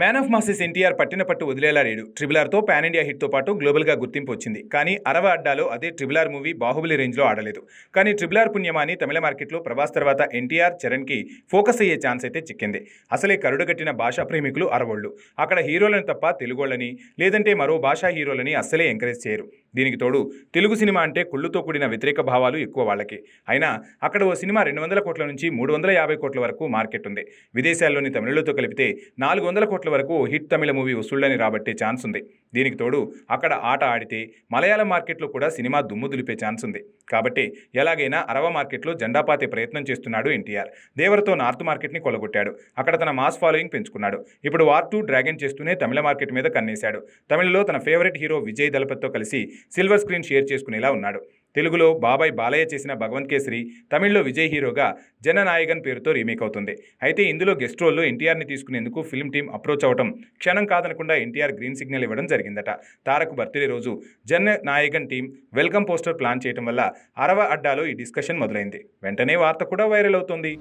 Man of masses NTR పట్టిన పట్టు వదిలేలా లేడు. ట్రిబుల్ ఆర్తో పాన్ ఇండియా హిట్తో పాటు గ్లోబల్గా గుర్తింపు వచ్చింది. కానీ అరవ అడ్డాలో అదే ట్రిబుల్ ఆర్ మూవీ బాహుబలి రేంజ్లో ఆడలేదు. కానీ ట్రిబుల్ ఆర్ పుణ్యమాని తమిళ మార్కెట్లో ప్రభాస్ తర్వాత ఎన్టీఆర్ చరణ్కి ఫోకస్ అయ్యే ఛాన్స్ అయితే చిక్కింది. అసలే కరుడుగట్టిన భాషా ప్రేమికులు అరవోళ్ళు. అక్కడ హీరోలను తప్ప తెలుగోళ్ళని లేదంటే మరో భాషా హీరోలని అస్సలే ఎంకరేజ్ చేయరు. దీనికి తోడు తెలుగు సినిమా అంటే కుళ్ళుతో కూడిన వ్యతిరేక భావాలు ఎక్కువ వాళ్ళకి. అయినా అక్కడ ఓ సినిమా రెండు వందల కోట్ల నుంచి మూడు వందల యాభై కోట్ల వరకు మార్కెట్ ఉంది. విదేశాల్లోని తమిళులతో కలిపితే నాలుగు వందల కోట్ల వరకు హిట్ తమిళ మూవీ వసూళ్ళని రాబట్టే ఛాన్స్ ఉంది. దీనికి తోడు అక్కడ ఆట ఆడితే మలయాళం మార్కెట్లో కూడా సినిమా దుమ్ము దులిపే ఛాన్స్ ఉంది. కాబట్టి ఎలాగైనా అరవ మార్కెట్లో జెండా పాతే ప్రయత్నం చేస్తున్నాడు ఎన్టీఆర్. దేవరతో నార్త్ మార్కెట్ని కొలగొట్టాడు. అక్కడ తన మాస్ ఫాలోయింగ్ పెంచుకున్నాడు. ఇప్పుడు వార్ టూ డ్రాగన్ చేస్తూనే తమిళ మార్కెట్ మీద కన్నేశాడు. తమిళలో తన ఫేవరెట్ హీరో విజయ్ దళపతితో కలిసి సిల్వర్ స్క్రీన్ షేర్ చేసుకునేలా ఉన్నాడు. తెలుగులో బాబాయ్ బాలయ్య చేసిన భగవంత్ కేసరి తమిళ్ళో విజయ్ హీరోగా జననాయగన్ పేరుతో రీమేక్ అవుతుంది. అయితే ఇందులో గెస్ట్ రోల్లో ఎన్టీఆర్ని తీసుకునేందుకు ఫిల్మ్ టీం అప్రోచ్ అవటం క్షణం కాదనకుండా ఎన్టీఆర్ గ్రీన్ సిగ్నల్ ఇవ్వడం జరిగిందట. తారక్ బర్త్డే రోజు Jana Nayagan team welcome poster plan చేయడం వల్ల అరవ అడ్డాలో ఈ డిస్కషన్ మొదలైంది. వెంటనే వార్త కూడా వైరల్ అవుతోంది.